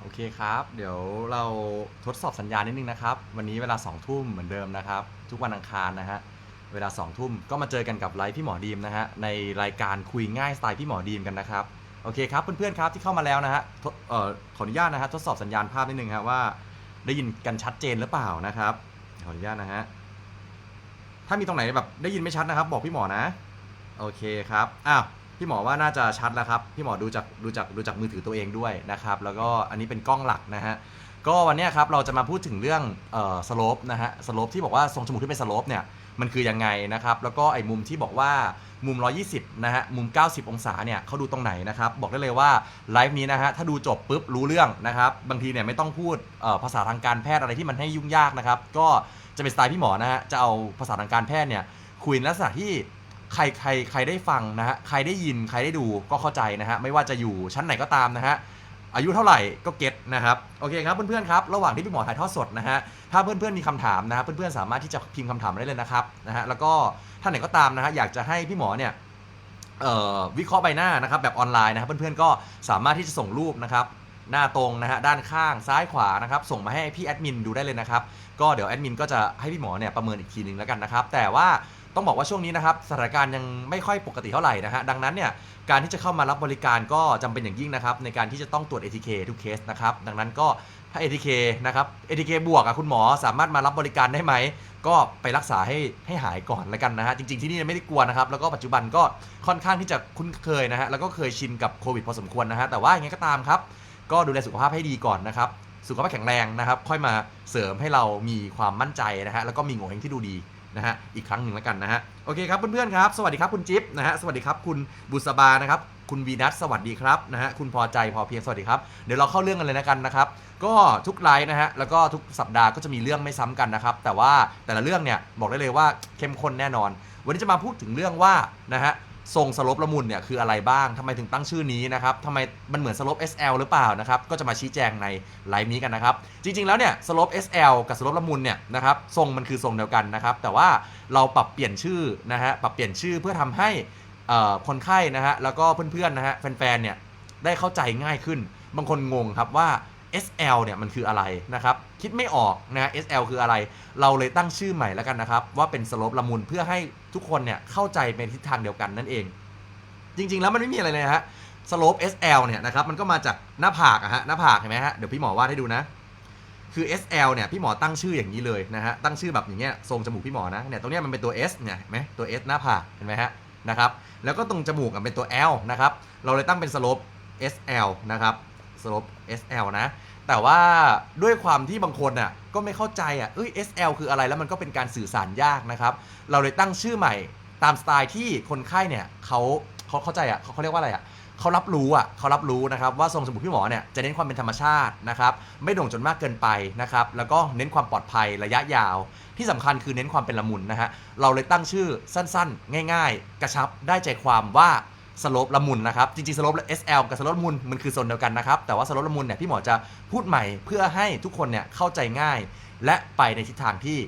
โอเคครับ เดี๋ยวเราทดสอบสัญญาณนิดนึงนะครับ วันนี้เวลา2องทุ่มเหมือนเดิมนะครับ ทุกวันอังคารนะฮะ เวลา2องทุ่มก็มาเจอกันกับไลฟ์พี่หมอดีมนะฮะ ในรายการคุยง่ายสไตล์พี่หมอดีมกันนะครับ โอเคครับ เพื่อนๆครับที่เข้ามาแล้วนะฮะทดเอ่อขออนุญาตนะฮะทดสอบสัญญาณภาพนิดนึงครับว่า ได้ยินกันชัดเจนหรือเปล่านะครับ ขออนุญาตนะฮะ ถ้ามีตรงไหนแบบได้ยินไม่ชัดนะครับ บอกพี่หมอนะ โอเคครับ อ้าว พี่หมอว่าน่าจะชัดแล้วครับ พี่หมอดูจากดูจากดูจากมือถือตัวเองด้วยนะครับ แล้วก็อันนี้เป็นกล้องหลักนะฮะ ก็วันนี้ครับเราจะมาพูดถึงเรื่องเออสโลปนะฮะ สโลปที่บอกว่าทรงจมูกที่เป็นสโลปเนี่ยมันคือยังไงนะครับ แล้วก็ไอ้มุมที่บอกว่ามุม 120 นะฮะ มุม 90 องศาเนี่ยเขาดูตรงไหนนะครับ บอกได้เลยว่าไลฟ์นี้นะฮะ ถ้าดูจบปุ๊บรู้เรื่องนะครับ บางทีเนี่ยไม่ต้องพูดภาษาทางการแพทย์อะไรที่มันให้ยุ่งยากนะครับ ก็จะเป็นสไตล์พี่หมอนะฮะ จะเอาภาษาทางการแพทย์เนี่ยคุยในลักษณะที่ ใครใครใครได้ฟังนะฮะใครได้ยินใครได้ดูก็เข้าใจนะฮะไม่ว่าจะอยู่ชั้นไหนก็ตามนะฮะอายุเท่าไหร่ก็เก็ตนะครับโอเคครับเพื่อนๆครับระหว่างที่พี่หมอถ่ายทอดสดนะฮะถ้าเพื่อนๆมีคำถามนะฮะเพื่อนๆสามารถที่จะพิมพ์คำถามได้เลยนะครับนะฮะแล้วก็ท่านไหนก็ตามนะฮะอยากจะให้พี่หมอเนี่ยวิเคราะห์ใบหน้านะครับแบบออนไลน์นะครับเพื่อนๆก็สามารถที่จะส่งรูปนะครับหน้าตรงนะฮะด้านข้างซ้ายขวานะครับส่งมาให้พี่แอดมินดูได้เลยนะครับก็เดี๋ยวแอดมินก็จะให้พี่หมอเนี่ยประเมินอีกทีหนึงแล้วกันนะครับแต่ว่า ต้องบอกว่าช่วงนี้นะครับสถานการณ์ยังไม่ค่อยปกติเท่าไหร่นะฮะดังนั้นเนี่ยการที่จะเข้ามารับบริการก็จำเป็นอย่างยิ่งนะครับในการที่จะต้องตรวจ ATK ทุกเคสนะครับดังนั้นก็ถ้า ATK นะครับ ATK บวกอะคุณหมอสามารถมารับบริการได้ไหม ก็ไปรักษาให้ให้หายก่อนแล้วกันนะฮะ จริง ๆ ที่นี่ไม่ได้กลัวนะครับ แล้วก็ปัจจุบันก็ค่อนข้างที่จะคุ้นเคยนะฮะ แล้วก็เคยชินกับโควิดพอสมควรนะฮะ แต่ว่าอย่างไงก็ตามครับ ก็ดูแลสุขภาพให้ดีก่อนนะครับ สุขภาพแข็งแรงนะครับ ค่อยมาเสริมให้เรามีความมั่นใจนะฮะ แล้วก็มีโงเห้งที่ดูดี นะฮะอีกครั้งหนึ่งแล้วกันนะฮะโอเคครับเพื่อนๆครับ สวัสดีครับคุณจิ๊บนะฮะสวัสดีครับคุณบุษบานะครับคุณวีนัสสวัสดีครับนะฮะคุณพอใจพอเพียงสวัสดีครับเดี๋ยวเราเข้าเรื่องกันเลยนะกันนะครับ ก็ทุกไลฟ์นะฮะแล้วก็ทุกสัปดาห์ก็จะมีเรื่องไม่ซ้ำกันนะครับ แต่ว่าแต่ละเรื่องเนี่ยบอกได้เลยว่าเข้มข้นแน่นอน วันนี้จะมาพูดถึงเรื่องว่านะฮะ ทรงสลบละมุนเนี่ยคืออะไรบ้างทำไมถึงตั้งชื่อนี้นะครับทำไมมันเหมือนสลบ SL หรือเปล่านะครับ ก็จะมาชี้แจงในไลฟ์นี้กันนะครับ จริง ๆ แล้วเนี่ยสลบ SL กับสลบละมุนเนี่ยนะครับทรงมันคือทรงเดียวกันนะครับ แต่ว่าเราปรับเปลี่ยนชื่อนะฮะปรับเปลี่ยนชื่อเพื่อทำให้คนไข้นะฮะแล้วก็เพื่อนๆนะฮะแฟนๆเนี่ยได้เข้าใจง่ายขึ้น บางคนงงครับว่า SL เนี่ยมันคืออะไรนะครับ คิดไม่ออกนะฮะ SL คืออะไร เราเลยตั้งชื่อใหม่แล้วกันนะครับ ว่าเป็นสลปละมุนเพื่อให้ ทุกคนเนี่ยเข้าใจเป็นทิศทางเดียวกันนั่นเอง จริง ๆ แล้วมันไม่มีอะไรเลยฮะสโลป SL เนี่ยนะครับมันก็มาจากหน้าผากอะฮะหน้าผากเห็นไหมฮะเดี๋ยวพี่หมอวาดให้ดูนะ คือ SL เนี่ยพี่หมอตั้งชื่ออย่างนี้เลยนะฮะตั้งชื่อแบบอย่างเงี้ยทรงจมูกพี่หมอนะเนี่ยตรงเนี้ยมันเป็นตัว S เนี่ยเห็นไหมตัว S หน้าผากเห็นไหมฮะนะครับแล้วก็ตรงจมูกอะเป็นตัว L นะครับเราเลยตั้งเป็นสโลป SL นะครับสโลป SL นะ แต่ว่าด้วยความที่บางคนน่ะก็ไม่เข้าใจอะเอ้ย SL คืออะไรแล้วมันก็เป็นการสื่อสารยากนะครับ เราเลยตั้งชื่อใหม่ตามสไตล์ที่คนไข้เนี่ยเขาเขาเข้าใจอะเขาเขาเรียกว่าอะไรอะเขารับรู้อะเขารับรู้นะครับว่าทรงจมูกพี่หมอเนี่ยจะเน้นความเป็นธรรมชาตินะครับ ไม่โด่งจนมากเกินไปนะครับแล้วก็เน้นความปลอดภัยระยะยาว ที่สำคัญคือเน้นความเป็นละมุนนะฮะเราเลยตั้งชื่อสั้นๆ ง่าย ๆ กระชับได้ใจความว่า สโลปละมุนนะครับจริงๆสโลป SL กับสโลปละมุนมันคือโซนเดียวกันนะครับแต่ว่าสโลปละมุนเนี่ยพี่หมอจะพูดใหม่เพื่อให้ทุกคนเนี่ยเข้าใจง่าย และไปในทิศทางที่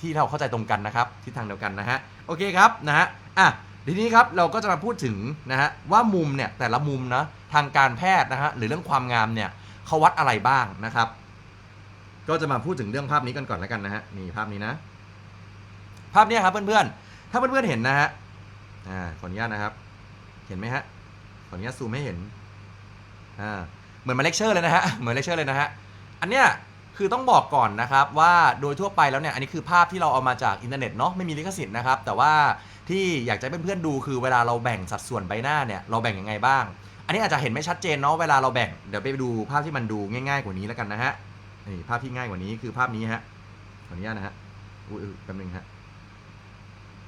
ที่เราเข้าใจตรงกันนะครับทิศทางเดียวกันนะฮะโอเคครับนะฮะอะทีนี้ครับเราก็จะมาพูดถึงนะฮะว่ามุมเนี่ยแต่ละมุมนะทางการแพทย์นะฮะหรือเรื่องความงามเนี่ยเขาวัดอะไรบ้างนะครับ ก็จะมาพูดถึงเรื่องภาพนี้กันก่อนแล้วกันนะฮะนี่ภาพนี้นะ ภาพนี้ครับเพื่อนๆถ้าเพื่อนๆเห็นนะฮะอ่าขออนุญาตนะครับ เห็นไหมฮะขออนุญาตซูมให้เห็นอ่าเหมือนมาเลคเชอร์เลยนะฮะเหมือนเลคเชอร์เลยนะฮะอันเนี้ยคือต้องบอกก่อนนะครับว่าโดยทั่วไปแล้วเนี่ยอันนี้คือภาพที่เราเอามาจากอินเทอร์เน็ตเนาะไม่มีลิขสิทธิ์นะครับ แต่ว่าที่อยากจะให้เพื่อนๆดูคือเวลาเราแบ่งสัดส่วนใบหน้าเนี่ยเราแบ่งยังไงบ้าง อันนี้อาจจะเห็นไม่ชัดเจนเนาะเวลาเราแบ่งเดี๋ยวไปดูภาพที่มันดูง่าย ๆกว่านี้แล้วกันนะฮะนี่ภาพที่ง่ายกว่านี้คือภาพนี้ฮะขออนุญาตนะฮะอุ้ยแป๊บนึงฮะ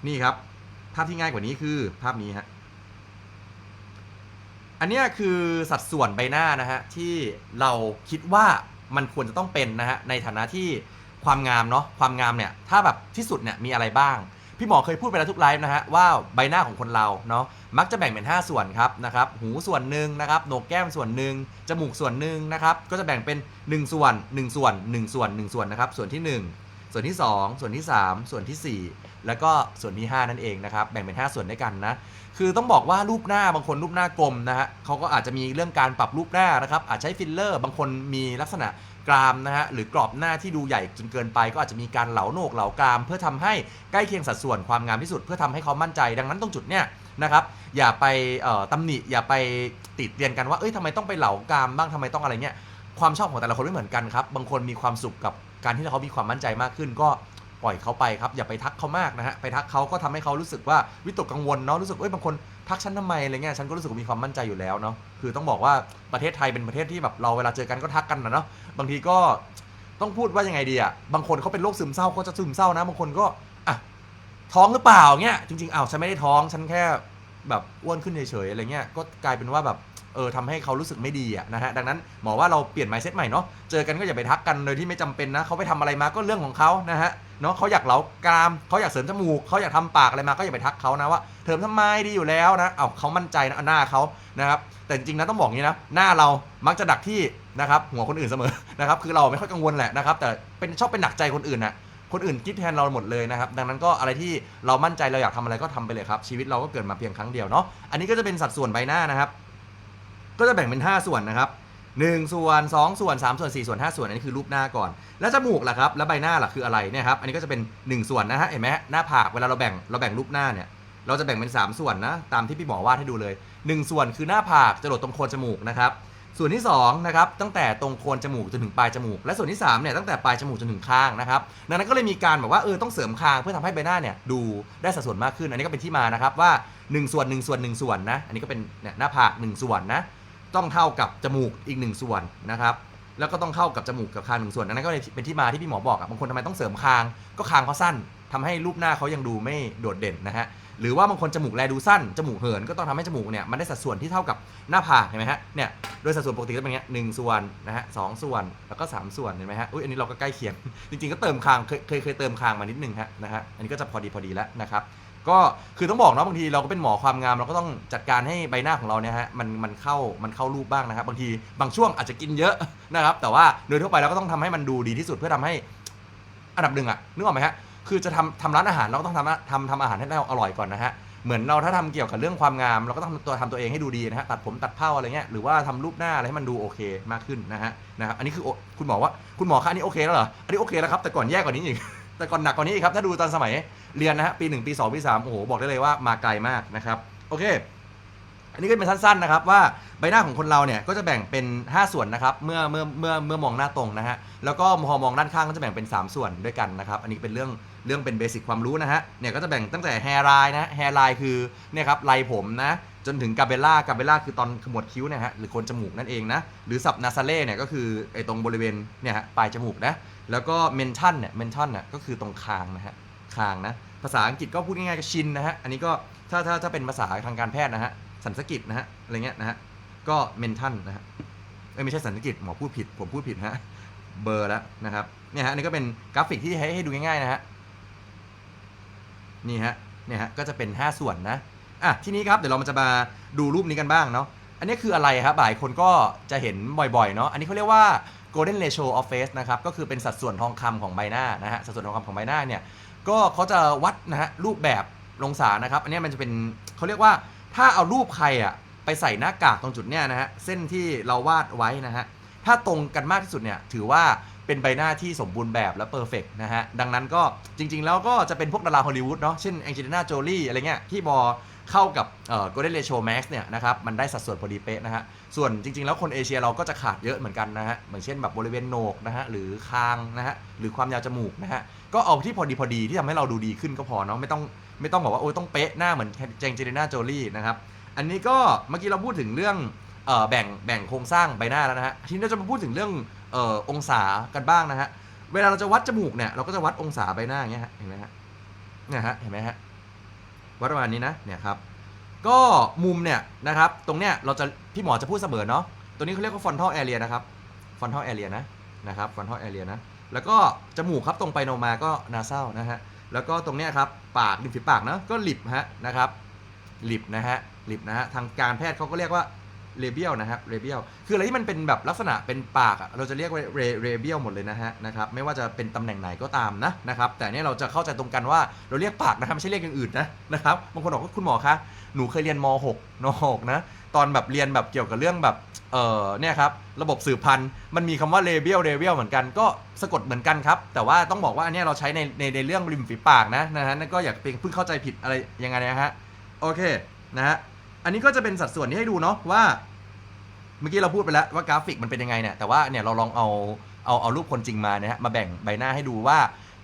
นี่ครับภาพที่ง่ายกว่านี้คือภาพนี้ฮะ อันนี้คือสัดส่วนใบหน้านะฮะที่เราคิดว่ามันควรจะต้องเป็นนะฮะในฐานะที่ความงามเนาะความงามเนี่ยถ้าแบบที่สุดเนี่ยมีอะไรบ้าง พี่หมอเคยพูดไปแล้วทุกไลฟ์นะฮะว่าใบหน้าของคนเราเนาะมักจะแบ่งเป็น 5 ส่วนครับนะครับหูส่วนหนึ่งนะครับโหนกแก้มส่วนหนึ่งจมูกส่วนหนึ่งนะครับก็จะแบ่งเป็น 1 ส่วน 1 ส่วน 1 ส่วน 1 ส่วนนะครับส่วนที่ 1 ส่วนที่ 2 ส่วนที่ 3 ส่วนทีสี่ 4 แล้วก็ส่วนที่ 5 นั่นเองนะครับ แบ่งเป็น 5 ส่วนด้วยกันนะ คือต้องบอกว่ารูปหน้าบางคนรูปหน้ากลมนะฮะเขาก็อาจจะมีเรื่องการปรับรูปหน้านะครับ อาจใช้ฟิลเลอร์ บางคนมีลักษณะกรามนะฮะ หรือกรอบหน้าที่ดูใหญ่จนเกินไป ก็อาจจะมีการเหลาโหนกเหลากราม เพื่อทำให้ใกล้เคียงสัดส่วนความงามที่สุด เพื่อทำให้เขามั่นใจ ดังนั้นตรงจุดเนี้ยนะครับ อย่าไปเอ่อตำหนิ อย่าไปติดเตียนกันว่า เอ้ยทำไมต้องไปเหลากรามบ้างทำไมต้องอะไรเงี้ย ความชอบของแต่ละคนไม่เหมือนกันครับ บางคนมีความสุขกับ การที่เขามีความมั่นใจมากขึ้นก็ปล่อยเขาไปครับอย่าไปทักเขามากนะฮะไปทักเขาก็ทำให้เขารู้สึกว่าวิตกกังวลเนาะรู้สึกเอ้ยบางคนทักฉันทำไมอะไรเงี้ยฉันก็รู้สึกว่ามีความมั่นใจอยู่แล้วเนาะคือต้องบอกว่าประเทศไทยเป็นประเทศที่แบบเราเวลาเจอกันก็ทักกันนะเนาะบางทีก็ต้องพูดว่ายังไงดีอะบางคนเขาเป็นโรคซึมเศร้าเขาจะซึมเศร้านะบางคนก็อะท้องหรือเปล่าเงี้ยจริงๆอ้าวฉันไม่ได้ท้องฉันแค่แบบอ้วนขึ้นเฉยๆอะไรเงี้ยก็กลายเป็นว่าแบบ เออทำให้เขารู้สึกไม่ดีอะนะฮะดังนั้นหมอว่าเราเปลี่ยน mindset ใหม่เนาะเจอกันก็อย่าไปทักกันโดยที่ไม่จำเป็นนะเขาไปทำอะไรมาก็เรื่องของเขานะฮะเนาะเขาอยากเหลากรามเขาอยากเสริมจมูกเขาอยากทำปากอะไรมาก็อย่าไปทักเขานะว่าเถิมทำไมดีอยู่แล้วนะเอาเขามั่นใจนะเอาหน้าเขานะครับแต่จริงๆนะต้องบอกงี้นะหน้าเรามักจะดักที่นะครับหัวคนอื่นเสมอนะครับคือเราไม่ค่อยกังวลแหละนะครับแต่เป็นชอบเป็นหนักใจคนอื่นนะ คนอื่นคิดแทนเราหมดเลยนะครับ ดังนั้นก็อะไรที่เรามั่นใจเราอยากทำอะไรก็ทำไปเลยครับ ชีวิตเราก็เกิดมาเพียงครั้งเดียวเนาะอันนี้ก็จะเป็นสัดส่วนใบหน้านะครับ ก็จะแบ่งเป็น 5 ส่วนนะครับ1ส่วน2ส่วน3ส่วน4ส่วน5ส่วนอันนี้คือรูปหน้าก่อน แล้วจมูกล่ะครับแล้วใบหน้าล่ะคืออะไรเนี่ยครับอันนี้ก็จะเป็น 1 ส่วนนะฮะเห็นไหมหน้าผากเวลาเราแบ่งเราแบ่งรูปหน้าเนี่ยเราจะแบ่งเป็น 3 ส่วนนะตามที่พี่หมอวาดให้ดูเลย 1 ส่วนคือหน้าผากจะหลดตรงโคนจมูกนะครับส่วนที่2นะครับตั้งแต่ตรงโคนจมูกจนถึงปลายจมูก และส่วนที่3เนี่ยตั้งแต่ปลายจมูกจนถึงคางนะครับดังนั้นก็เลยมีการแบบว่าเออต้องเสริมคางเพื่อทำให้ใบหน้าเนี่ยดูได้สัดส่วนมากขึ้น อันนี้ก็เป็นที่มานะครับว่า 1 ส่วน 1 ส่วน 1 ส่วนนะอันนี้ก็เป็นเนี่ยหน้าผาก 1 ส่วนนะ ต้องเท่ากับจมูกอีกหนึ่งส่วนนะครับ แล้วก็ต้องเข้ากับจมูกกับคางหนึ่งส่วนอันนั้นก็เป็นที่มาที่พี่หมอบอกอะบางคนทำไมต้องเสริมคาง ก็คางเขาสั้นทำให้รูปหน้าเขายังดูไม่โดดเด่นนะฮะหรือว่าบางคนจมูกแลดูสั้นจมูกเหินก็ต้องทำให้จมูกเนี่ยมันได้สัดส่วนที่เท่ากับหน้าผากเห็นไหมฮะเนี่ยโดยสัดส่วนปกติก็เป็นอย่างเงี้ยหนึ่งส่วนนะฮะสองส่วนแล้วก็สามส่วนเห็นไหมฮะอุ้ยอันนี้เราก็ใกล้เคียง จริงๆก็เติมคางเคยเคยเคยเติมคางมานิดนึงฮะนะฮะอันนี้ก็จะพอดีพอดีแล้วนะครับ ก็คือต้องบอกเนาะบางทีเราก็เป็นหมอความงามเราก็ต้องจัดการให้ใบหน้าของเราเนี่ยฮะมันมันเข้ามันเข้ารูปบ้างนะครับ บางทีบางช่วงอาจจะกินเยอะนะครับ แต่ว่าโดยทั่วไปเราก็ต้องทำให้มันดูดีที่สุดเพื่อทำให้อันดับหนึ่งอะนึกออกไหมฮะคือจะทำทำร้านอาหารเราก็ต้องทำทำทำอาหารให้เราอร่อยก่อนนะฮะเหมือนเราถ้าทำเกี่ยวกับเรื่องความงามเราก็ต้องตัวทำตัวเองให้ดูดีนะฮะตัดผมตัดเผ้าอะไรเงี้ยหรือว่าทำรูปหน้าอะไรให้มันดูโอเคมากขึ้นนะฮะนะครับอันนี้คือโอคุณหมอว่าคุณหมอคะอันนี้โอเคแล้วเหรออันนี้โอเคแล้วครับแต่ก่อนแย่กว่านี้อีก แต่ก่อนหนักกว่านี้อีกครับถ้าดูตอนสมัยเรียนนะฮะปี 1 ปี 2 ปี 3 โอ้โห บอกได้เลยว่ามาไกลมากนะครับ โอเค อันนี้ก็เป็นสั้นๆนะครับว่าใบหน้าของคนเราเนี่ยก็จะแบ่งเป็น 5 ส่วนนะครับเมื่อเมื่อเมื่อเมื่อมองหน้าตรงนะฮะแล้วก็พอมองด้านข้างก็จะแบ่งเป็น 3 ส่วนด้วยกันนะครับอันนี้เป็นเรื่องเรื่องเป็นเบสิกความรู้นะฮะเนี่ยก็จะแบ่งตั้งแต่แฮร์ไลน์นะแฮร์ไลน์คือเนี่ยครับไลผมนะ จนถึงกาเบล่ากาเบล่าคือตอนขมวดคิ้วเนะฮะหรือโคนจมูกนั่นเองนะหรือสับนาซาเล่เนี่ยก็คือไอ้ตรงบริเวณเนี่ยฮะปลายจมูกนะแล้วก็เมนชั่นเนี่ยเมนชั่นเนี่ยก็คือตรงคางนะฮะคางนะภาษาอังกฤษก็พูดง่ายๆก็ชินนะฮะอันนี้ก็ถ้าถ้าถ้าเป็นภาษาทางการแพทย์นะฮะสันสกิตนะฮะอะไรเงี้ยนะฮะก็เมนชั่นนะฮะไม่ใช่สันสกิตหมอพูดผิด ผมพูดผิดฮะเบอร์แล้วนะครับเนี่ยฮะอันนี้ก็เป็นกราฟิกที่ให้ให้ดูง่ายๆนะฮะนี่ฮะเนี่ยฮะก็จะเป็น 5 ส่วนนะ อะทีนี้ครับเดี๋ยวเรามจะมาดูรูปนี้กันบ้างเนาะอันนี้คืออะไรครับหลายคนก็จะเห็นบ่อยๆเนาะอันนี้เขาเรียกว่า golden ratio of face นะครับก็คือเป็นสัดส่วนทองคำของใบหน้านะฮะสัดส่วนทองคำของใบหน้าเนี่ยก็เขาจะวัดนะฮะรูปแบบลงศานะครับอันนี้มันจะเป็นเขาเรียกว่าถ้าเอารูปใครอะไปใส่หน้ากากตรงจุดเนี้ยนะฮะเส้นที่เราวาดไว้นะฮะถ้าตรงกันมากที่สุดเนี่ยถือว่าเป็นใบหน้าที่สมบูรณ์แบบและเพอร์เฟกนะฮะดังนั้นก็จริงๆ แล้วก็จะเป็นพวกดาราฮอลลีวูดเนาะเช่นแองเจลิน่าโจลี่อะไรเงี้ยที่บอ เข้ากับเอ่อ golden ratio max เนี่ยนะครับมันได้สัดส่วนพอดีเป๊ะนะฮะส่วนจริง ๆ แล้วคนเอเชียเราก็จะขาดเยอะเหมือนกันนะฮะเหมือนเช่นแบบบริเวณโหนกนะฮะหรือคางนะฮะหรือความยาวจมูกนะฮะก็เอาที่พอดีพอดีที่ทำให้เราดูดีขึ้นก็พอเนาะไม่ต้องไม่ต้องบอกว่าโอ้ยต้องเป๊ะหน้าเหมือนแจงเจลิน่าโจลี่นะครับอันนี้ก็เมื่อกี้เราพูดถึงเรื่องเอ่อแบ่งแบ่งโครงสร้างใบหน้าแล้วนะฮะทีนี้เราจะมาพูดถึงเรื่องเอ่อองศากันบ้างนะฮะเวลาเราจะวัดจมูกเนี่ยเราก็จะวัดองศาใบหน้าอย่างเงี้ยฮะเห็นไหมฮะเนี่ยฮะเห็นไหมฮะ วัดประมาณนี้นะเนี่ยครับก็มุมเนี่ยนะครับตรงเนี้ยเราจะพี่หมอจะพูดเสมอเนาะตัวนี้เขาเรียกว่า frontal area นะครับ frontal area นะนะครับ frontal area นะแล้วก็จมูกครับตรงไปโนมาก็นาเศร้านะฮะแล้วก็ตรงเนี้ยครับปากริมฝีปากเนาะก็ลิบฮะนะครับลิบนะฮะลิบนะฮะทางการแพทย์เขาก็เรียกว่า เรเบียลนะครับเรเบียลคืออะไรที่มันเป็นแบบลักษณะเป็นปากอะเราจะเรียกว่าเรเรเบียลหมดเลยนะฮะนะครับไม่ว่าจะเป็นตำแหน่งไหนก็ตามนะนะครับแต่เนี่ยเราจะเข้าใจตรงกันว่าเราเรียกปากนะครับไม่ใช่เรียกอย่างอื่นนะนะครับบางคนบอกว่าคุณหมอคะหนูเคยเรียนม .6 น .6 นะตอนแบบเรียนแบบเกี่ยวกับเรื่องแบบเออเนี่ยครับระบบสืบพันธุ์มันมีคำว่าเรเบลเรเบลเหมือนกันก็สะกดเหมือนกันครับ แต่ว่าต้องบอกว่าอันนี้เราใช้ในในในเรื่องริมฝีปากนะนะฮะนั่นก็อยากเพิ่งเข้าใจผิดอะไรยังไงนะฮะโอเคนะฮะ อันนี้ก็จะเป็นสัดส่วนที่ให้ดูเนาะว่า เมื่อกี้เราพูดไปแล้วว่ากราฟิกมันเป็นยังไงเนี่ยแต่ว่าเนี่ยเราลองเอาเอาเอารูปคนจริงมาเนี่ยฮะมาแบ่งใบหน้าให้ดูว่า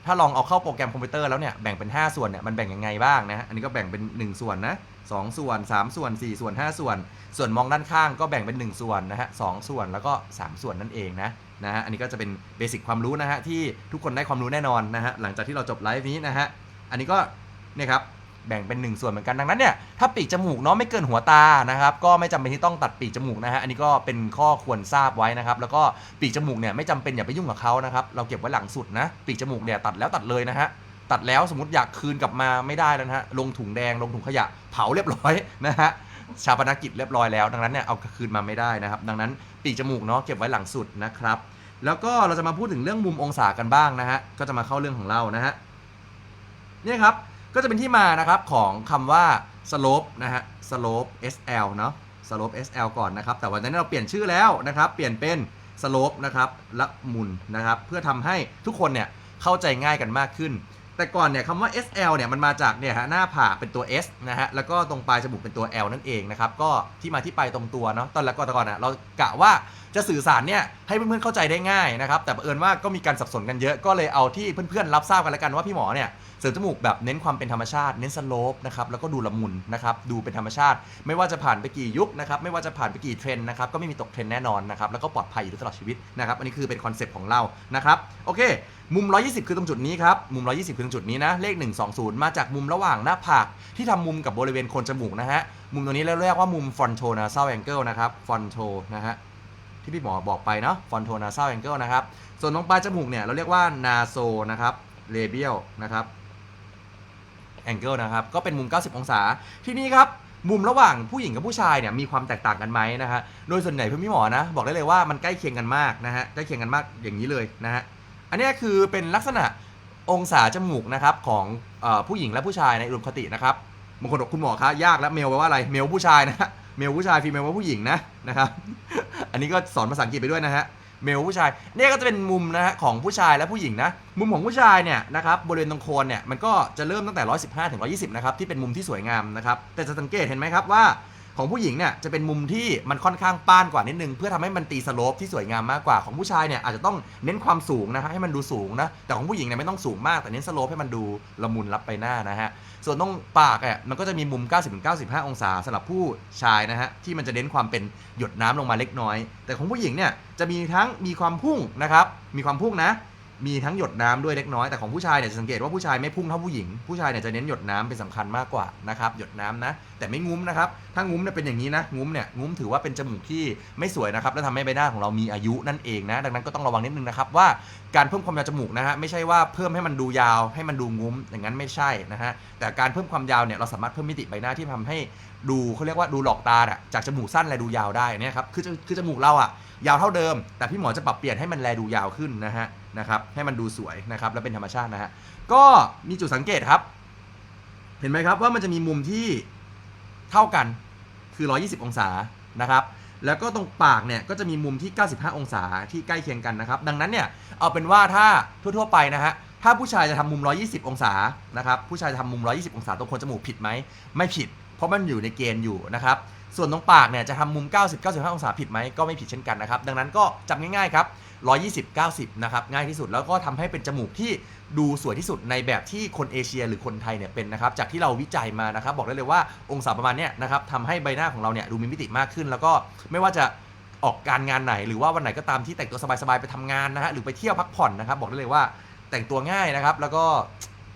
ถ้าลองเอาเข้าโปรแกรมคอมพิวเตอร์แล้วเนี่ยแบ่งเป็น 5 ส่วนเนี่ยมันแบ่งยังไงบ้างนะฮะอันนี้ก็แบ่งเป็น 1 ส่วนนะ2ส่วน 3 ส่วน 4 ส่วน 5 ส่วน ส่วนมองด้านข้างก็แบ่งเป็น 1 ส่วนนะฮะสองส่วนแล้วก็ 3 ส่วนนั่นเองนะนะฮะอันนี้ก็จะเป็นเบสิกความรู้นะฮะที่ทุกคนได้ความรู้แน่นอนนะฮะหลังจากที่เราจบไลฟ์นี้นะฮะอันนี้ก็เนี่ยครับ แบ่งเป็น 1 ส่วนเหมือนกันดังนั้นเนี่ยถ้าปีกจมูกเนาะไม่เกินหัวตานะครับก็ไม่จำเป็นที่ต้องตัดปีกจมูกนะฮะอันนี้ก็เป็นข้อควรทราบไว้นะครับแล้วก็ปีกจมูกเนี่ยไม่จำเป็นอย่าไปยุ่งกับเขานะครับเราเก็บไว้หลังสุดนะปีกจมูกเนี่ยตัดแล้วตัดเลยนะฮะตัดแล้วสมมติอยากคืนกลับมาไม่ได้แล้วนะฮะลงถุงแดงลงถุงขยะเผาเรียบร้อยนะฮะชาปนกิจเรียบร้อยแล้ว ดังนั้นเนี่ยเอาคืนมาไม่ได้นะครับ ดังนั้นปีกจมูกเนาะเก็บไว้หลังสุดนะครับแล้วก็เราจะมาพูดถึงเรื่องมุมองศากันบ้างนะฮะก็จะมาเข้าเรื่องของเรานะฮะเนี่ยครับ ก็จะเป็นที่มานะครับของคำว่า slope นะฮะ slope SL เนาะ slope SL ก่อนนะครับ แต่วันนี้เราเปลี่ยนชื่อแล้วนะครับ เปลี่ยนเป็น slope นะครับละมุนนะครับ เพื่อทำให้ทุกคนเนี่ยเข้าใจง่ายกันมากขึ้น แต่ก่อนเนี่ยคำว่า SL เนี่ยมันมาจากเนี่ยฮะหน้าผากเป็นตัว S นะฮะ แล้วก็ตรงปลายจมูกเป็นตัว L นั่นเองนะครับ ก็ที่มาที่ไปตรงตัวเนาะ ตอนแรกก็ตอนก่อนอะเรากะว่าจะสื่อสารเนี่ยให้เพื่อนๆเข้าใจได้ง่ายนะครับ แต่บังเอิญว่าก็มีการสับสนกันเยอะ ก็เลยเอาที่เพื่อนๆรับทราบกันแล้วกันว่าพี่หมอเนี่ย เสริมจมูกแบบเน้นความเป็นธรรมชาติ เน้นสโลปนะครับแล้วก็ดูละมุนนะครับดูเป็นธรรมชาติ ไม่ว่าจะผ่านไปกี่ยุคนะครับไม่ว่าจะผ่านไปกี่เทรนด์นะครับก็ไม่มีตกเทรนด์แน่นอนนะครับแล้วก็ปลอดภัยอยู่ตลอดชีวิตนะครับอันนี้คือเป็นคอนเซปต์ของเรานะครับโอเค มุม 120 คือตรงจุดนี้ครับมุม 120 คือตรงจุดนี้นะเลข 120 มาจากมุมระหว่างหน้าผากที่ทำมุมกับบริเวณโคนจมูกนะฮะมุมตรงนี้เราเรียกว่ามุม frontal nasal angle นะครับ frontal นะฮะที่พี่หมอบอกไปเนาะ frontal nasal angle นะครับส่วนตรงปลายจมูกเนี่ยเราเรียกว่า naso นะครับ labial นะครับ angle นะครับ ก็เป็นมุม 90 องศา ที่นี่ครับ มุมระหว่างผู้หญิงกับผู้ชายเนี่ยมีความแตกต่างกันไหมนะฮะ โดยส่วนใหญ่เพื่อนพี่หมอนะ บอกได้เลยว่ามันใกล้เคียงกันมากนะฮะ ใกล้เคียงกันมากอย่างนี้เลยนะฮะ อันนี้คือเป็นลักษณะองศาจมูกนะครับของอผู้หญิงและผู้ชายในอุดมคตินะครับบางคนบอกคุณหมอคะยากแล้วเมลแปลว่าอะไร เมลผู้ชายนะฮะ เมลผู้ชายฟีเมลว่าผู้หญิงนะนะครับ อันนี้ก็สอนภาษาอังกฤษไปด้วยนะฮะ เมลผู้ชายเนี่ยก็จะเป็นมุมนะฮะของผู้ชายและผู้หญิงนะ มุมของผู้ชายเนี่ยนะครับบริเวณตรงโคนเนี่ยมันก็จะเริ่มตั้งแต่ 115ถึง120 นะครับที่เป็นมุมที่สวยงามนะครับแต่จะสังเกตเห็นไหมครับว่า ของผู้หญิงเนี่ยจะเป็นมุมที่มันค่อนข้างป้านกว่านิดนึง เพื่อทำให้มันตีสโลปที่สวยงามมากกว่าของผู้ชายเนี่ยอาจจะต้องเน้นความสูงนะฮะให้มันดูสูงนะแต่ของผู้หญิงเนี่ยไม่ต้องสูงมากแต่เน้นสโลปให้มันดูละมุนรับไปหน้านะฮะส่วนตรงปากอะมันก็จะมีมุม 90-95 องศาสำหรับผู้ชายนะฮะที่มันจะเน้นความเป็นหยดน้ำลงมาเล็กน้อย แต่ของผู้หญิงเนี่ยจะมีทั้งมีความพุ่งนะครับมีความพุ่งนะ มีทั้งหยดน้ำด้วยเล็กน้อยแต่ของผู้ชายเนี่ยจะสังเกตว่าผู้ชายไม่พุ่งเท่าผู้หญิง ผู้ชายเนี่ยจะเน้นหยดน้ำเป็นสำคัญมากกว่านะครับหยดน้ำนะ แต่ไม่งุ้มนะครับ ถ้างุ้มเนี่ยเป็นอย่างนี้นะงุ้มเนี่ยงุ้มถือว่าเป็นจมูกที่ไม่สวยนะครับและทำให้ใบหน้าของเรามีอายุนั่นเองนะ ดังนั้นก็ต้องระวังนิดนึงนะครับว่าการเพิ่มความยาวจมูกนะฮะไม่ใช่ว่าเพิ่มให้มันดูยาวให้มันดูงุ้มอย่างนั้นไม่ใช่นะฮะแต่การเพิ่มความยาวเนี่ยเราสามารถเพิ่มมิติใบหน้าที่ทำให้ดูเขาเรียกว่าดูหลอกตาอะจากจมูกสั้นแลดูยาวได้นี่ครับคือคือจมูกเราอะยาวเท่าเดิม แต่พี่หมอจะปรับเปลี่ยนให้มันแลดูยาวขึ้นนะฮะ นะครับให้มันดูสวยนะครับและเป็นธรรมชาตินะฮะก็มีจุดสังเกตครับ เห็นไหมครับว่ามันจะมีมุมที่เท่ากันคือ 120 องศานะครับแล้วก็ตรงปากเนี่ยก็จะมีมุมที่ 95 องศาที่ใกล้เคียงกันนะครับ ดังนั้นเนี่ยเอาเป็นว่าถ้าทั่วๆไปนะฮะถ้าผู้ชายจะทำมุม 120 องศานะครับผู้ชายจะทำมุม 120 องศาตรงคนจมูกผิดไหมไม่ผิด เพราะมันอยู่ในเกณฑ์อยู่นะครับ ส่วนตรงปากเนี่ยจะทำมุม 90 95 องศาผิดไหมก็ไม่ผิดเช่นกันนะครับ ดังนั้นก็จำง่ายๆครับ 120 90 นะครับ ง่ายที่สุดแล้วก็ทำให้เป็นจมูกที่ดูสวยที่สุดในแบบที่คนเอเชียหรือคนไทยเนี่ยเป็นนะครับ จากที่เราวิจัยมานะครับ บอกได้เลยว่าองศาประมาณเนี้ยนะครับทำให้ใบหน้าของเราเนี่ยดูมีมิติมากขึ้น แล้วก็ไม่ว่าจะออกการงานไหน หรือว่าวันไหนก็ตามที่แต่งตัวสบายๆไปทำงานนะฮะหรือไปเที่ยวพักผ่อนนะครับบอกได้เลยว่าแต่งตัวง่ายนะครับ แล้วก็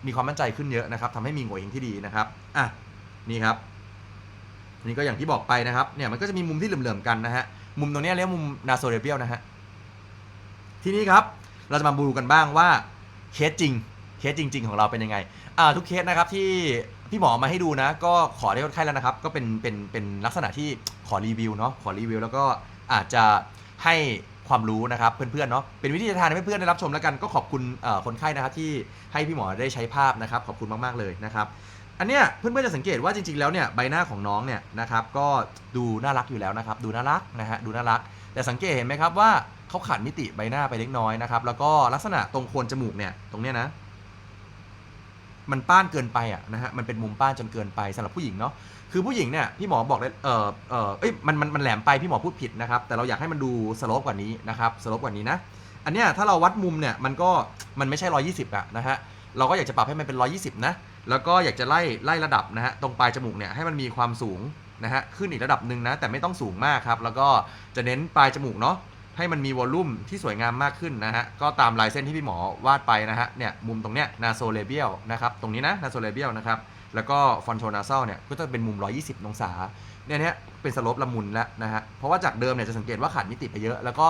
มีความมั่นใจขึ้นเยอะนะครับทำให้มีโงเ่เฮงที่ดีนะครับอะนี่ครับ นี่ก็อย่างที่บอกไปนะครับ เนี่ยมันก็จะมีมุมที่เหลื่อมๆกันนะฮะ มุมตรงนี้เรียกมุมนาโซเรเบียลนะฮะ ทีนี้ครับ เราจะมาดูกันบ้างว่าเคสจริง เคสจริง ๆ ของเราเป็นยังไง อ่าทุกเคสนะครับที่พี่หมอมาให้ดูนะ ก็ขอได้คนไข้แล้วนะครับ ก็เป็นเป็นเป็นลักษณะที่ขอรีวิวเนาะ ขอรีวิวแล้วก็อาจจะให้ความรู้นะครับเพื่อนๆเนาะเป็นวิธีทานให้เพื่อนๆได้รับชมแล้วกันก็ขอบคุณคนไข้นะครับที่ให้พี่หมอได้ใช้ภาพนะครับ ขอบคุณมากๆเลยนะครับ อันเนี้ยเพื่อนๆจะสังเกตว่าจริงๆแล้วเนี่ยใบหน้าของน้องเนี่ยนะครับก็ดูน่ารักอยู่แล้วนะครับดูน่ารักนะฮะดูน่ารัก แต่สังเกตเห็นไหมครับว่าเขาขาดมิติใบหน้าไปเล็กน้อยนะครับแล้วก็ลักษณะตรงโคนจมูกเนี่ยตรงเนี้ยนะมันป้านเกินไปอะนะฮะมันเป็นมุมป้านจนเกินไปสำหรับผู้หญิงเนาะคือผู้หญิงเนี่ยพี่หมอบอกเลยเออเออเอ้ยมันมันมันแหลมไปพี่หมอพูดผิดนะครับแต่เราอยากให้มันดูสโลปกว่านี้นะครับสโลปกว่านี้นะอันเนี้ยถ้าเราวัดมุมเนี่ยมันก็มันไม่ใช่ 120อะนะฮะเราก็อยากจะปรับให้มันเป็น 120 นะ แล้วก็อยากจะไล่ไล่ระดับนะฮะตรงปลายจมูกเนี่ยให้มันมีความสูงนะฮะขึ้นอีกระดับหนึ่งนะแต่ไม่ต้องสูงมากครับ แล้วก็จะเน้นปลายจมูกเนาะให้มันมีวอลลุ่มที่สวยงามมากขึ้นนะฮะก็ตามลายเส้นที่พี่หมอวาดไปนะฮะเนี่ยมุมตรงเนี้ยนาโซเลเบียลนะครับตรงนี้นะนาโซเลเบียลนะครับแล้วก็ฟอนโทนาซัลเนี่ยก็จะเป็นมุม 120 องศาเนี่ยเนี่ยเป็นสลปละมุนแล้วนะฮะ เพราะว่าจากเดิมเนี่ยจะสังเกตว่าขาดมิติไปเยอะ แล้วก็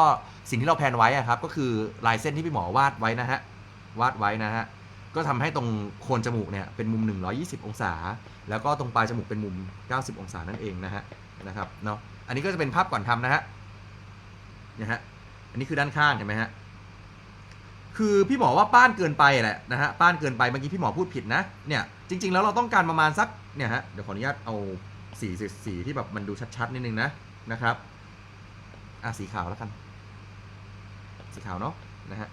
สิ่งที่เราแพนไว้อะครับก็คือลายเส้นที่พี่หมอวาดไว้นะฮะ วาดไว้นะฮะ ก็ทำให้ตรงโคนจมูกเนี่ยเป็นมุม 120 องศา แล้วก็ตรงปลายจมูกเป็นมุม 90 องศานั่นเองนะฮะนะครับเนาะอันนี้ก็จะเป็นภาพก่อนทำนะฮะเนี่ยฮะอันนี้คือด้านข้างเห็นไหมฮะคือพี่หมอว่าป้านเกินไปแหละนะฮะป้านเกินไปเมื่อกี้พี่หมอพูดผิดนะเนี่ยจริง ๆ แล้วเราต้องการประมาณสักเนี่ยฮะเดี๋ยวขออนุญาตเอาสีสีสีที่แบบมันดูชัดๆนิดนึงนะนะครับอะสีขาวแล้วกันสีขาวเนาะนะฮะ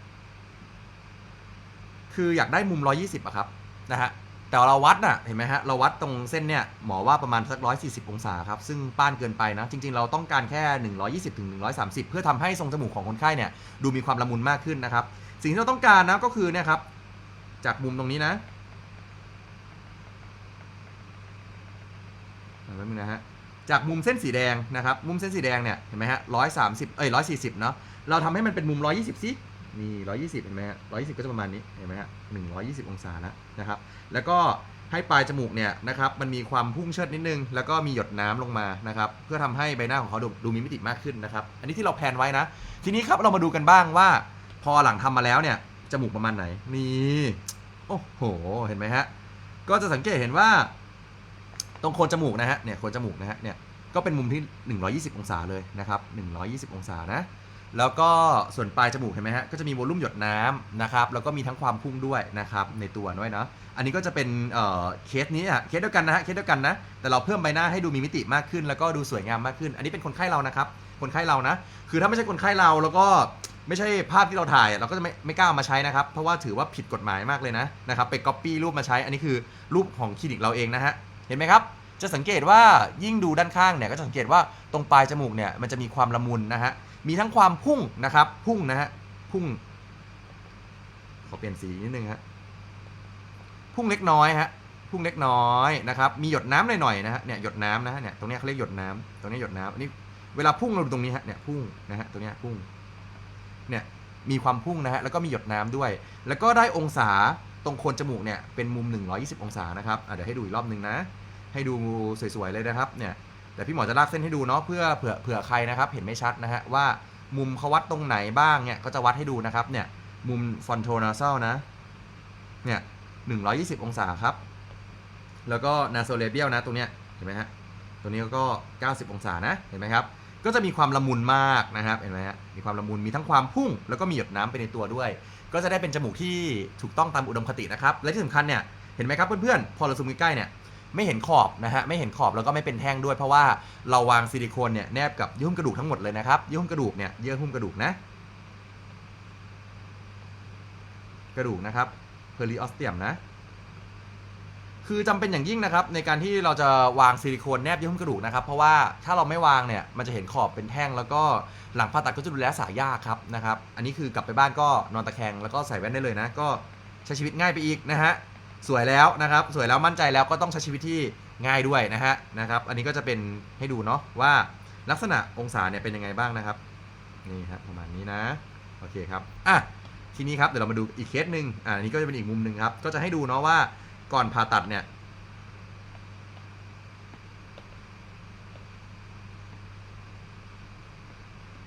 คืออยากได้มุม 120อะครับนะฮะแต่เราวัดน่ะเห็นไหมฮะเราวัดตรงเส้นเนี่ยหมอว่าประมาณสัก 140 องศาครับ ซึ่งป้านเกินไปนะ จริง ๆ เราต้องการแค่ 120ถึง130 เพื่อทำให้ทรงจมูกของคนไข้เนี่ยดูมีความละมุนมากขึ้นนะครับ สิ่งที่เราต้องการนะก็คือเนี่ยครับ จากมุมตรงนี้นะแป๊บนึงนะฮะจากมุมเส้นสีแดงนะครับ มุมเส้นสีแดงเนี่ยเห็นไหมฮะร้อยสามสิบเอ้ยร้อยสี่สิบเนาะเราทำให้มันเป็นมุมร้อยยี่สิบสิ นี่ร้อยยี่สิบเห็นไหมฮะร้อยยี่สิบก็จะประมาณนี้ เห็นไหมฮะหนึ่งร้อยยี่สิบองศาแล้วนะครับ แล้วก็ให้ปลายจมูกเนี่ยนะครับ มันมีความพุ่งเชิดนิดนึง แล้วก็มีหยดน้ำลงมานะครับ เพื่อทำให้ใบหน้าของเขาดูดูมีมิติมากขึ้นนะครับ อันนี้ที่เราแพนไว้นะ ทีนี้ครับเรามาดูกันบ้างว่า พอหลังทำมาแล้วเนี่ย จมูกประมาณไหน นี่ โอ้โห เห็นไหมฮะ ก็จะสังเกตเห็นว่า ตรงโคนจมูกนะฮะ เนี่ยโคนจมูกนะฮะ เนี่ย ก็เป็นมุมที่ 120 องศาเลยนะครับ 120 องศานะ แล้วก็ส่วนปลายจมูกเห็นไหมฮะก็จะมีวอลลุ่มหยดน้ำนะครับแล้วก็มีทั้งความพุ่งด้วยนะครับในตัวด้วยเนาะอันนี้ก็จะเป็นเอ่อเคสนี้อะเคสเดียวกันนะฮะเคสเดียวกันนะแต่เราเพิ่มใบหน้าให้ดูมีมิติมากขึ้น แล้วก็ดูสวยงามมากขึ้น อันนี้เป็นคนไข้เรานะครับคนไข้เรานะ คือถ้าไม่ใช่คนไข้เราแล้วก็ไม่ใช่ภาพที่เราถ่ายเราก็จะไม่ไม่กล้าเอามาใช้นะครับ เพราะว่าถือว่าผิดกฎหมายมากเลยนะนะครับไปก๊อปปี้รูปมาใช้ อันนี้คือรูปของคลินิกเราเองนะฮะเห็นไหมครับจะสังเกตว่ายิ่งดูด้านข้างเนี่ยก็จะสังเกตว่าตรงปลายจมูกเนี่ยมันจะมีความละมุนนะฮะ มีทั้งความพุ่งนะครับ พุ่งนะฮะพุ่งขอเปลี่ยนสีนิดนึงฮะพุ่งเล็กน้อยฮะพุ่งเล็กน้อยนะครับ มีหยดน้ำหน่อยๆนะฮะเนี่ยหยดน้ำนะฮะเนี่ยตรงนี้เขาเรียกหยดน้ำตรงนี้หยดน้ำอันนี้เวลาพุ่งเราดูตรงนี้ฮะเนี่ยพุ่งนะฮะตรงนี้พุ่งเนี่ยมีความพุ่งนะฮะแล้วก็มีหยดน้ำด้วย แล้วก็ได้องศาตรงโคนจมูกเนี่ยเป็นมุม 120 องศานะครับเดี๋ยวให้ดูอีกรอบหนึ่งนะ ให้ดูสวยๆเลยนะครับเนี่ย แต่พี่หมอจะลากเส้นให้ดูเนาะเพื่อเผื่อเผื่อใครนะครับเห็นไม่ชัดนะฮะว่ามุมเขาวัดตรงไหนบ้างเนี่ยก็จะวัดให้ดูนะครับเนี่ยมุมฟอนโทนาซัลนะเนี่ย120องศาครับ แล้วก็นาโซเลเบียลนะตรงเนี้ยเห็นไหมฮะตัวนี้ก็ 90 องศานะเห็นไหมครับก็จะมีความละมุนมากนะครับเห็นไหมฮะมีความละมุนมีทั้งความพุ่ง แล้วก็มีหยดน้ำไปในตัวด้วย ก็จะได้เป็นจมูกที่ถูกต้องตามอุดมคตินะครับและที่สำคัญเนี่ยเห็นไหมครับเพื่อนๆพอเราซูมใกล้ๆเนี่ย ไม่เห็นขอบนะฮะไม่เห็นขอบแล้วก็ไม่เป็นแท่งด้วย เพราะว่าเราวางซิลิโคนเนี่ยแนบกับเยื่อหุ้มกระดูกทั้งหมดเลยนะครับเยื่อหุ้มกระดูกเนี่ยเยื่อหุ้มกระดูกนะกระดูกนะครับเพอริออสเตียมนะคือจำเป็นอย่างยิ่งนะครับในการที่เราจะวางซิลิโคนแนบเยื่อหุ้มกระดูกนะครับ เพราะว่าถ้าเราไม่วางเนี่ยมันจะเห็นขอบเป็นแท่ง แล้วก็หลังผ่าตัดก็จะดูแลสายยากครับนะครับ อันนี้คือกลับไปบ้านก็นอนตะแคงแล้วก็ใส่แว่นได้เลยนะ ก็ใช้ชีวิตง่ายไปอีกนะฮะ สวยแล้วนะครับ สวยแล้วมั่นใจแล้วก็ต้องใช้ชีวิตที่ง่ายด้วยนะฮะนะครับ อันนี้ก็จะเป็นให้ดูเนาะว่าลักษณะองศาเนี่ยเป็นยังไงบ้างนะครับนี่ครับประมาณนี้นะโอเคครับอะทีนี้ครับเดี๋ยวเรามาดูอีกเคสหนึ่งอ่านนี้ก็จะเป็นอีกมุมหนึ่งครับ ก็จะให้ดูเนาะว่าก่อนผ่าตัดเนี่ย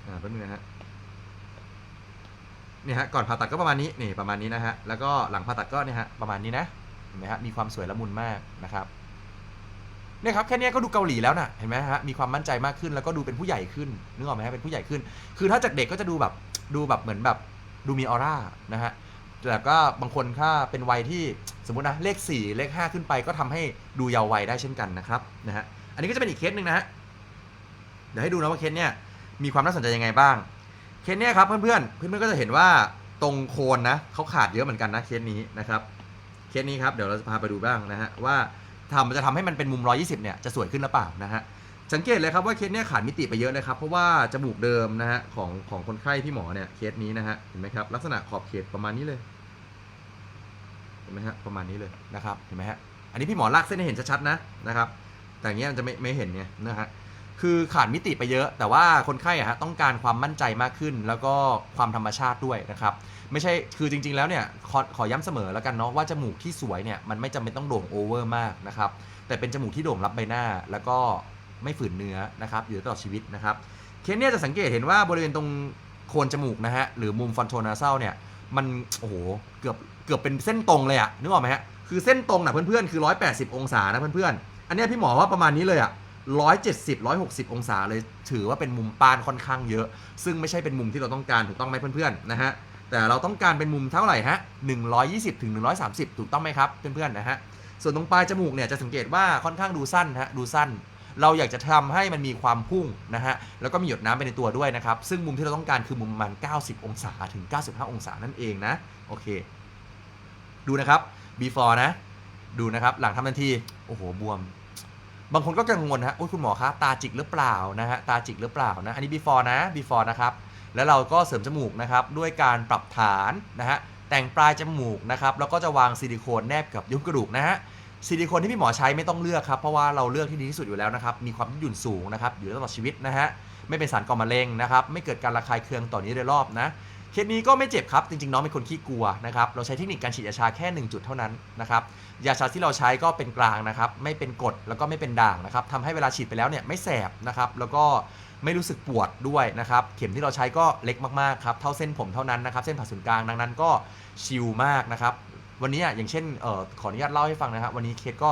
อ่าแป๊บนึงนะฮะ นี่ฮะก่อนผ่าตัดก็ประมาณนี้นี่ประมาณนี้นะฮะแล้วก็หลังผ่าตัดก็เนี่ยฮะประมาณนี้นะเห็นไหมฮะมีความสวยละมุนมากนะครับเนี่ยครับแค่เนี้ยก็ดูเกาหลีแล้วนะเห็นไหมฮะมีความมั่นใจมากขึ้นแล้วก็ดูเป็นผู้ใหญ่ขึ้นนึกออกไหมฮะเป็นผู้ใหญ่ขึ้น คือถ้าจากเด็กก็จะดูแบบดูแบบเหมือนแบบดูมีออร่านะฮะแต่ก็บางคนถ้าเป็นวัยที่สมมตินะเลข 4 เลข 5 ขึ้นไปก็ทำให้ดูเยาว์วัยได้เช่นกันนะครับนะฮะอันนี้ก็จะเป็นอีกเคสหนึ่งนะฮะเดี๋ยวให้ดูนะว่าเคสเนี่ยมีความน่าสนใจยังไงบ้าง เคสเนี่ยครับเพื่อนๆเพื่อนๆก็จะเห็นว่าตรงโคนนะเขาขาดเยอะเหมือนกันนะเคสนี้นะครับเคสนี้ครับเดี๋ยวเราจะพาไปดูบ้างนะฮะว่าทำมันจะทำให้มันเป็นมุม 120 เนี่ยจะสวยขึ้นหรือเปล่านะฮะสังเกตเลยครับว่าเคสเนี่ยขาดมิติไปเยอะเลยครับ เพราะว่าจมูกเดิมนะฮะของของคนไข้พี่หมอเนี่ยเคสนี้นะฮะเห็นไหมครับลักษณะขอบเขตประมาณนี้เลยเห็นไหมฮะประมาณนี้เลยนะครับเห็นไหมฮะอันนี้พี่หมอลากเส้นให้เห็นชัดๆนะนะครับแต่เงี้ยมันจะไม่ไม่เห็นไงนะฮะ คือขาดมิติไปเยอะ แต่ว่าคนไข้อะฮะต้องการความมั่นใจมากขึ้น แล้วก็ความธรรมชาติด้วยนะครับไม่ใช่คือจริง ๆแล้วเนี่ยขอขอย้ำเสมอแล้วกันเนาะว่าจมูกที่สวยเนี่ยมันไม่จำเป็นต้องโด่งโอเวอร์มากนะครับแต่เป็นจมูกที่โด่งรับใบหน้า แล้วก็ไม่ฝืนเนื้อนะครับอยู่ตลอดชีวิตนะครับเคสเนี่ยจะสังเกตเห็นว่าบริเวณตรงโคนจมูกนะฮะหรือมุมฟอนโทนาเซลเนี่ยมันโอ้โหเกือบเกือบเป็นเส้นตรงเลยอะนึกออกไหมฮะคือเส้นตรงนะเพื่อนๆคือ 180 องศานะเพื่อนๆอันนี้พี่หมอว่าประมาณนี้เลยอะ 170 160 องศาเลยถือว่าเป็นมุมปานค่อนข้างเยอะ ซึ่งไม่ใช่เป็นมุมที่เราต้องการถูกต้องไหมเพื่อนๆนะฮะแต่เราต้องการเป็นมุมเท่าไหร่ฮะ120ถึง130 ถูกต้องไหมครับเพื่อนๆนะฮะส่วนตรงปลายจมูกเนี่ยจะสังเกตว่าค่อนข้างดูสั้นฮะดูสั้น เราอยากจะทำให้มันมีความพุ่งนะฮะแล้วก็มีหยดน้ำไปในตัวด้วยนะครับ ซึ่งมุมที่เราต้องการคือมุมประมาณ 90 องศาถึง 95 องศานั่นเองนะโอเค ดูนะครับ before นะ ดูนะครับหลังทำทันทีโอ้โหบวม บางคนก็กังวลฮะโอ้ยคุณหมอคะตาจิกหรือเปล่านะฮะตาจิกหรือเปล่านะอันนี้ before นะ before นะครับแล้วเราก็เสริมจมูกนะครับด้วยการปรับฐานนะฮะแต่งปลายจมูกนะครับแล้วก็จะวางซิลิโคนแนบกับยุบกระดูกนะฮะซิลิโคนที่พี่หมอใช้ไม่ต้องเลือกครับเพราะว่าเราเลือกที่ดีที่สุดอยู่แล้วนะครับมีความยืดหยุ่นสูงนะครับอยู่ตลอดชีวิตนะฮะไม่เป็นสารก่อมะเร็งนะครับไม่เกิดการระคายเคืองต่อนี้โดยรอบนะ เคสนี้ก็ไม่เจ็บครับ จริงๆ น้องเป็นคนขี้กลัวนะครับ เราใช้เทคนิคการฉีดยาชาแค่ 1 จุดเท่านั้นนะครับ ยาชาที่เราใช้ก็เป็นกลางนะครับ ไม่เป็นกรดแล้วก็ไม่เป็นด่างนะครับทำให้เวลาฉีดไปแล้วเนี่ยไม่แสบนะครับ แล้วก็ไม่รู้สึกปวดด้วยนะครับ เข็มที่เราใช้ก็เล็กมากๆครับ เท่าเส้นผมเท่านั้นนะครับ เส้นผ่าศูนย์กลางดังนั้นก็ชิลมากนะครับ วันนี้อย่างเช่นออขออนุญาตเล่าให้ฟังนะครับ วันนี้เคสก็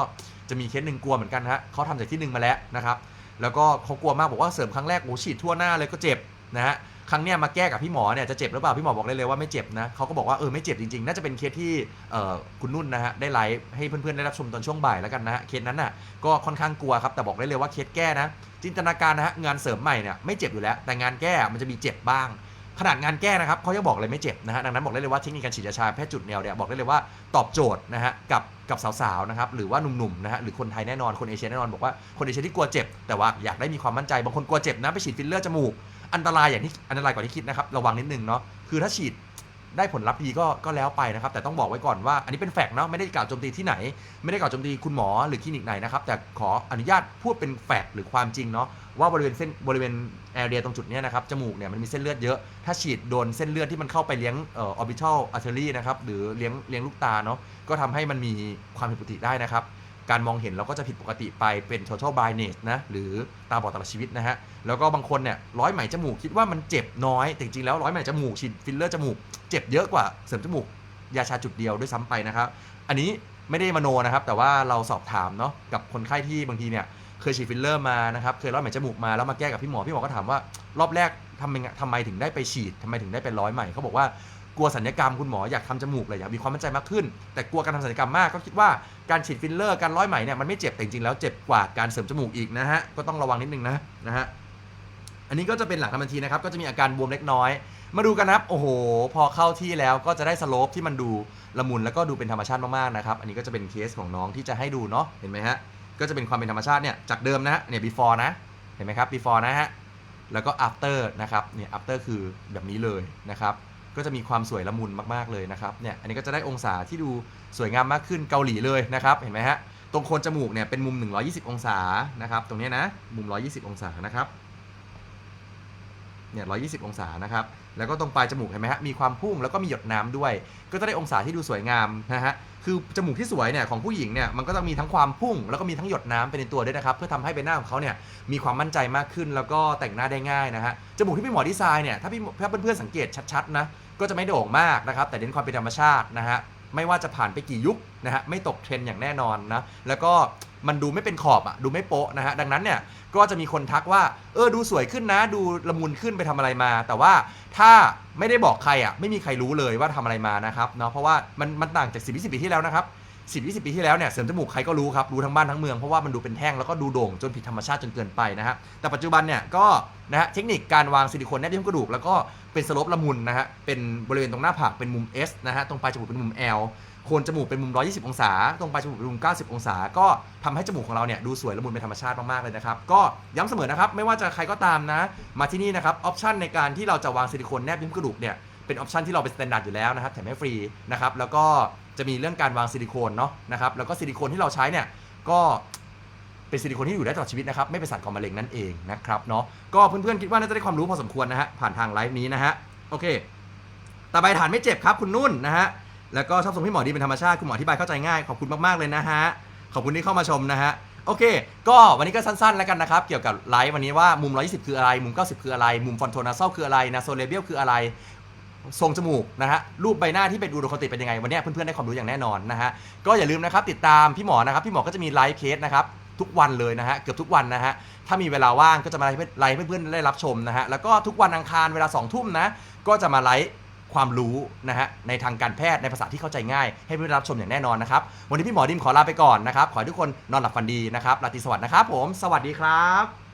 จะมีเคสหนึ่งกลัวเหมือนกันฮะเขาทำจากที่หนึ่งมาแล้วนะครับ แล้วก็เขากลัวมากบอกว่าเสริมครั้งแรกโอ้ฉีดทั่วหน้าเลยก็เจ็บนะฮะ ครั้งเนี้ยมาแก้กับพี่หมอเนี่ยจะเจ็บหรือเปล่าพี่หมอบอกได้เลยว่าไม่เจ็บนะเขาก็บอกว่าเออไม่เจ็บจริงๆ น่าจะเป็นเคสที่เอ่อคุณนุ่นนะฮะได้ไลฟ์ให้เพื่อนๆได้รับชมตอนช่วงบ่ายแล้วกันนะฮะเคสนั้นน่ะก็ค่อนข้างกลัวครับแต่บอกได้เลยว่าเคสแก้นะ จินตนาการนะฮะงานเสริมใหม่เนี่ยไม่เจ็บอยู่แล้ว แต่งานแก้มันจะมีเจ็บบ้าง ขนาดงานแก้นะครับเขายังบอกเลยไม่เจ็บนะฮะดังนั้นบอกได้เลยว่าเทคนิคการฉีดยาชาแพทย์จุดแนวเนี่ยบอกได้เลยว่าตอบโจทย์นะฮะกับกับสาวๆนะครับหรือว่าหนุ่มๆนะฮะหรือคนไทยแน่นอนคนเอเชียแน่นอนบอกว่าคนเอเชียที่กลัวเจ็บแต่ว่าอยากได้มีความมั่นใจบางคนกลัวเจ็บนะไปฉีดฟิลเลอร์จมูก อันตรายอย่างที่อันตรายกว่าที่คิดนะครับระวังนิดนึงเนาะคือถ้าฉีดได้ผลลัพธ์ดีก็ก็แล้วไปนะครับ แต่ต้องบอกไว้ก่อนว่าอันนี้เป็นแฟกต์เนาะไม่ได้กล่าวโจมตีที่ไหน ไม่ได้กล่าวโจมตีคุณหมอหรือคลินิกไหนนะครับ แต่ขออนุญาตพูดเป็นแฟกต์หรือความจริงเนาะว่าบริเวณเส้นบริเวณแอเรียตรงจุดนี้นะครับจมูกเนี่ยมันมีเส้นเลือดเยอะ ถ้าฉีดโดนเส้นเลือดที่มันเข้าไปเลี้ยงเออ orbital artery นะครับหรือเลี้ยงเลี้ยงลูกตาเนาะก็ทำให้มันมีความผิดปกติได้นะครับ การมองเห็นเราก็จะผิดปกติไปเป็น total blindness นะหรือตาบอดตลอดชีวิตนะฮะแล้วก็บางคนเนี่ยร้อยไหมจมูกคิดว่ามันเจ็บน้อยแต่จริงๆแล้วร้อยไหมจมูกฉีดฟิลเลอร์จมูกเจ็บเยอะกว่าเสริมจมูกยาชาจุดเดียวด้วยซ้ำไปนะครับ อันนี้ไม่ได้มโนนะครับ แต่ว่าเราสอบถามเนาะกับคนไข้ที่บางทีเนี่ยเคยฉีดฟิลเลอร์มานะครับเคยร้อยไหมจมูกมาแล้วมาแก้กับพี่หมอพี่หมอก็ถามว่ารอบแรกทำไมทำไมถึงได้ไปฉีดทำไมถึงได้เป็นร้อยไหมเขาบอกว่า กลัวสัญญกรรมคุณหมออยากทำจมูกเลยอยากมีความมั่นใจมากขึ้น แต่กลัวการทำสัญญกรรมมากก็คิดว่าการฉีดฟิลเลอร์การร้อยไหมเนี่ยมันไม่เจ็บแต่จริงแล้วเจ็บกว่าการเสริมจมูกอีกนะฮะก็ต้องระวังนิดนึงนะนะฮะอันนี้ก็จะเป็นหลังทำบัญชีนะครับก็จะมีอาการบวมเล็กน้อย มาดูกันนะครับโอ้โห พอเข้าที่แล้วก็จะได้สโลปที่มันดูละมุนแล้วก็ดูเป็นธรรมชาติมากๆนะครับอันนี้ก็จะเป็นเคสของน้องที่จะให้ดูเนาะเห็นไหมฮะก็จะเป็นความเป็นธรรมชาติเนี่ยจากเดิมนะฮะเนี่ย before นะเห็นไหมครับ before นะฮะแล้วก็ after นะครับเนี่ย after คือแบบนี้เลยนะครับ ก็จะมีความสวยละมุนมากๆเลยนะครับเนี่ยอันนี้ก็จะได้องศาที่ดูสวยงามมากขึ้นเกาหลีเลยนะครับเห็นไหมฮะตรงโคนจมูกเนี่ยเป็นมุม 120 องศานะครับตรงนี้นะมุม 120 องศานะครับเนี่ย120 องศานะครับ แล้วก็ตรงปลายจมูกเห็นไหมฮะมีความพุ่งแล้วก็มีหยดน้ำด้วย ก็จะได้องศาที่ดูสวยงามนะฮะคือจมูกที่สวยเนี่ยของผู้หญิงเนี่ยมันก็ต้องมีทั้งความพุ่ง แล้วก็มีทั้งหยดน้ำไปในตัวด้วยนะครับเพื่อทำให้ใบหน้าของเขาเนี่ยมีความมั่นใจมากขึ้น แล้วก็แต่งหน้าได้ง่ายนะฮะจมูกที่พี่หมอดีไซน์เนี่ยถ้าพี่ถ้าเพื่อนๆสังเกตชัดๆนะก็จะไม่โด่งมากนะครับแต่เน้นความเป็นธรรมชาตินะฮะ ไม่ว่าจะผ่านไปกี่ยุคนะฮะไม่ตกเทรนด์อย่างแน่นอนนะแล้วก็มันดูไม่เป็นขอบอะดูไม่โป๊ะนะฮะดังนั้นเนี่ยก็จะมีคนทักว่าเออดูสวยขึ้นนะ ดูละมุนขึ้นไปทำอะไรมา แต่ว่าถ้าไม่ได้บอกใครอะไม่มีใครรู้เลยว่าทำอะไรมานะครับเนาะเพราะว่ามันมันต่างจาก10 20ปีที่แล้วนะครับ 10 20 ปีที่แล้วเนี่ยเสริมจมูกใครก็รู้ครับ รู้ทั้งบ้านทั้งเมืองเพราะว่ามันดูเป็นแท่งแล้วก็ดูโด่งจนผิดธรรมชาติจนเกินไปนะฮะแต่ปัจจุบันเนี่ยก็นะฮะเทคนิคการวางซิลิโคนแนบที่กระดูก แล้วก็เป็นสลปละมุนนะฮะเป็นบริเวณตรงหน้าผากเป็นมุม S นะฮะตรงปลายจมูกเป็นมุม L โคนจมูกเป็นมุม 120 องศา ตรงปลายจมูกเป็นมุม 90 องศา ก็ทำให้จมูกของเราเนี่ยดูสวยละมุนเป็นธรรมชาติมาก ๆ เลยนะครับ ก็ย้ำเสมอนะครับ ไม่ว่าจะใครก็ตามนะ มาที่นี่นะครับ ออปชันในการที่เราจะวางซิลิโคนแนบที่กระดูกเนี่ย เป็นออปชันที่เราเป็นสแตนดาร์ดอยู่แล้วนะครับแถมให้ฟรีนะครับแล้วก็จะมีเรื่องการวางซิลิโคนเนาะนะครับแล้วก็ซิลิโคนที่เราใช้เนี่ยก็เป็นซิลิโคนที่อยู่ได้ตลอดชีวิตนะครับไม่เป็นสารก่อมะเร็งนั่นเองนะครับเนาะก็เพื่อนๆคิดว่าน่าจะได้ความรู้พอสมควรนะฮะผ่านทางไลฟ์นี้นะฮะโอเคต่อไปฐานไม่เจ็บครับคุณนุ่นนะฮะแล้วก็ชอบทรงพี่หมอดีเป็นธรรมชาติคุณหมออธิบายเข้าใจง่ายขอบคุณมากๆเลยนะฮะขอบคุณที่เข้ามาชมนะฮะโอเค ก็วันนี้ก็สั้น ๆ แล้วกันนะครับ เกี่ยวกับไลฟ์วันนี้ว่ามุม 120 คืออะไร มุม 90 คืออะไร มุมฟอนโทนาซลคืออะไรนาโซเลเบียลคืออะไร ทรงจมูกนะฮะรูปใบหน้าที่เป็นอูโรคติเป็นยังไงวันนี้เพื่อนๆได้ความรู้อย่างแน่นอนนะฮะก็อย่าลืมนะครับติดตามพี่หมอนะครับพี่หมอก็จะมีไลฟ์เคสนะครับทุกวันเลยนะฮะเกือบทุกวันนะฮะถ้ามีเวลาว่างก็จะมาไลฟ์ไลฟ์เพื่อนๆได้รับชมนะฮะแล้วก็ทุกวันอังคารเวลา2ทุ่มนะก็จะมาไลฟ์ความรู้นะฮะในทางการแพทย์ในภาษาที่เข้าใจง่าย ให้เพื่อนๆรับชมอย่างแน่นอนนะครับวันนี้พี่หมอดิมขอลาไปก่อนนะครับขอให้ทุกคนนอนหลับฝันดีนะครับราตรีสวัสดิ์นะครับผม สวัสดีครับ